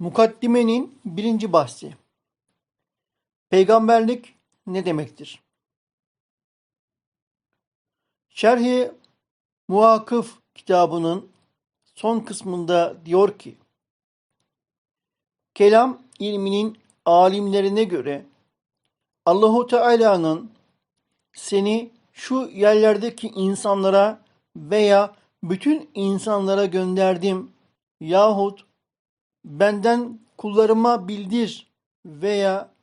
Mukaddimenin birinci bahsi. Peygamberlik ne demektir? Şerh-i Muakıf kitabının son kısmında diyor ki, Kelam ilminin alimlerine göre Allahu Teala'nın seni şu yerlerdeki insanlara veya bütün insanlara gönderdim yahut benden kullarıma bildir veya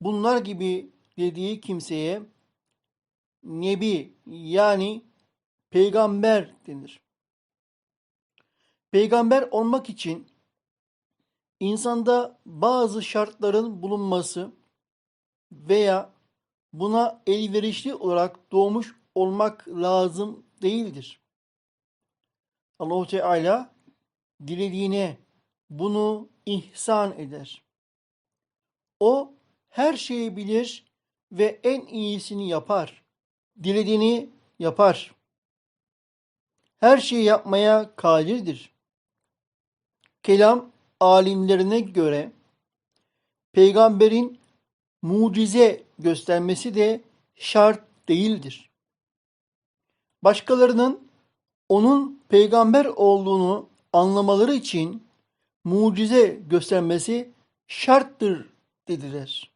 bunlar gibi dediği kimseye nebi yani peygamber denir. Peygamber olmak için insanda bazı şartların bulunması veya buna elverişli olarak doğmuş olmak lazım değildir. Allahu Teala dilediğine bunu ihsan eder. O her şeyi bilir ve en iyisini yapar. Dilediğini yapar. Her şeyi yapmaya kadirdir. Kelam alimlerine göre peygamberin mucize göstermesi de şart değildir. Başkalarının onun peygamber olduğunu anlamaları için mucize göstermesi şarttır dediler.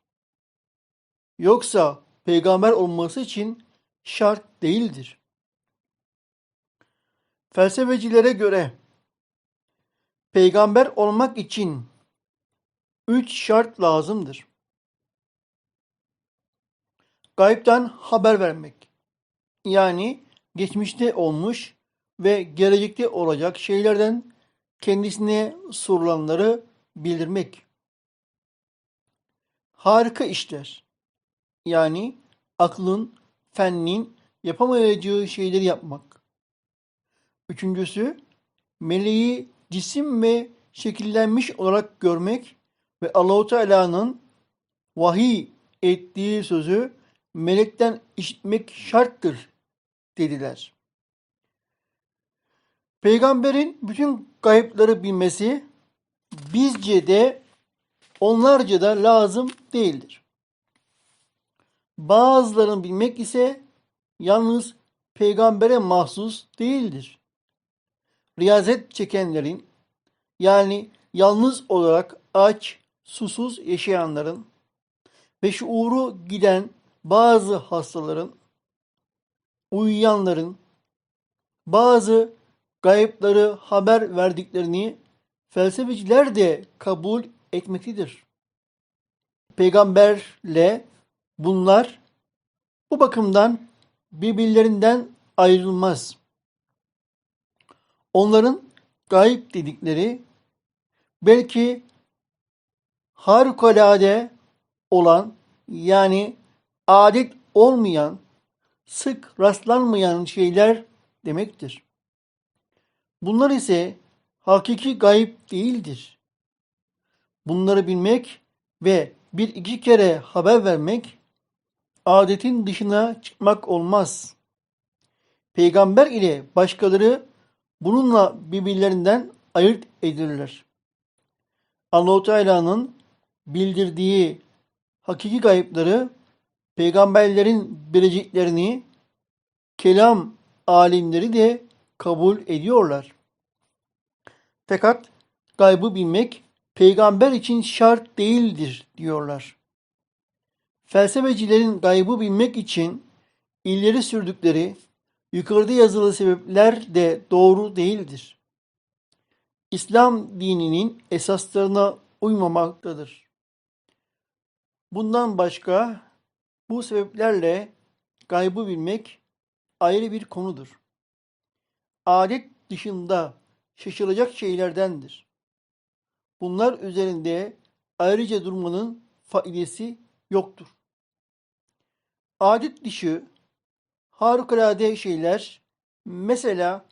Yoksa peygamber olması için şart değildir. Felsefecilere göre peygamber olmak için üç şart lazımdır. Gaybden haber vermek. Yani geçmişte olmuş ve gelecekte olacak şeylerden kendisine sorulanları bildirmek. Harika işler. Yani aklın, fennin yapamayacağı şeyleri yapmak. Üçüncüsü, meleği cisim ve şekillenmiş olarak görmek ve Allahu Teala'nın vahiy ettiği sözü melekten işitmek şarttır dediler. Peygamberin bütün kayıpları bilmesi bizce de onlarca da lazım değildir. Bazılarını bilmek ise yalnız peygambere mahsus değildir. Riyazet çekenlerin yani yalnız olarak aç, susuz yaşayanların ve şuuru giden bazı hastaların, uyuyanların, bazı gayıpları haber verdiklerini felsefeciler de kabul etmektedir. Peygamberle bunlar bu bakımdan birbirlerinden ayrılmaz. Onların gayip dedikleri belki harikulade olan yani adet olmayan, sık rastlanmayan şeyler demektir. Bunlar ise hakiki gayb değildir. Bunları bilmek ve bir iki kere haber vermek adetin dışına çıkmak olmaz. Peygamber ile başkaları bununla birbirlerinden ayırt edilirler. Allah-u Teala'nın bildirdiği hakiki gayıpları, peygamberlerin bileceklerini kelam alimleri de kabul ediyorlar. Fakat gaybı bilmek peygamber için şart değildir diyorlar. Felsefecilerin gaybı bilmek için ileri sürdükleri yukarıda yazılı sebepler de doğru değildir. İslam dininin esaslarına uymamaktadır. Bundan başka bu sebeplerle gaybı bilmek ayrı bir konudur. Adet dışında şaşılacak şeylerdendir. Bunlar üzerinde ayrıca durmanın faidesi yoktur. Adet dışı harikulade şeyler mesela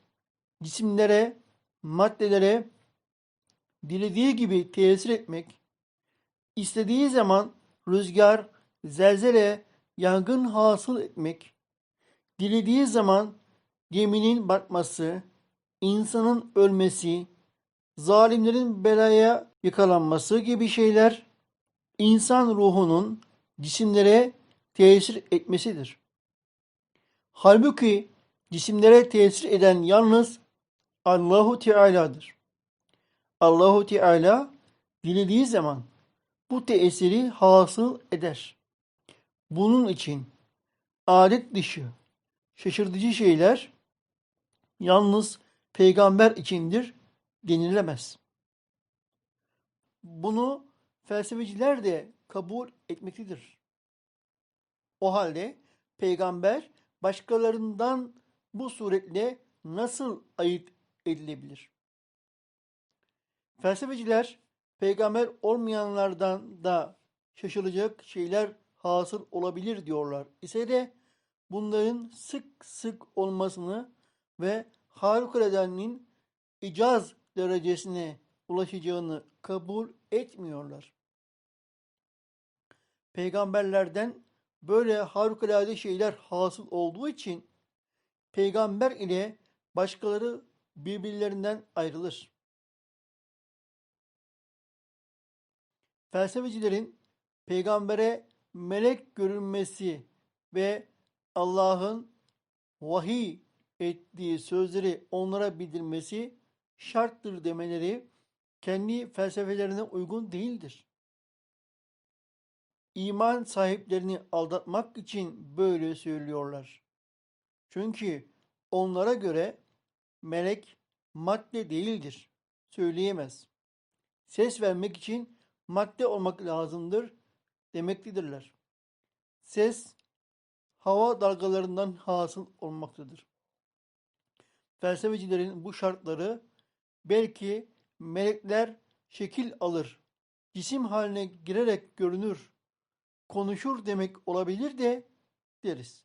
cisimlere, maddelere dilediği gibi tesir etmek, istediği zaman rüzgar, zelzele, yangın hasıl etmek, dilediği zaman geminin batması, insanın ölmesi, zalimlerin belaya yakalanması gibi şeyler insan ruhunun cisimlere tesir etmesidir. Halbuki cisimlere tesir eden yalnız Allahu Teala'dır. Allahu Teala dilediği zaman bu tesiri hasıl eder. Bunun için adet dışı, şaşırtıcı şeyler yalnız peygamber içindir denilemez. Bunu felsefeciler de kabul etmektedir. O halde peygamber başkalarından bu suretle nasıl ayırt edilebilir? Felsefeciler peygamber olmayanlardan da şaşılacak şeyler hasıl olabilir diyorlar ise de bunların sık sık olmasını ve harikuladenin icaz derecesine ulaşacağını kabul etmiyorlar. Peygamberlerden böyle harikulade şeyler hasıl olduğu için peygamber ile başkaları birbirlerinden ayrılır. Felsefecilerin peygambere melek görünmesi ve Allah'ın vahiy ettiği sözleri onlara bildirmesi şarttır demeleri kendi felsefelerine uygun değildir. İman sahiplerini aldatmak için böyle söylüyorlar. Çünkü onlara göre melek madde değildir, söyleyemez. Ses vermek için madde olmak lazımdır demektedirler. Ses hava dalgalarından hasıl olmaktadır. Felsefecilerin bu şartları belki melekler şekil alır, cisim haline girerek görünür, konuşur demek olabilir de deriz.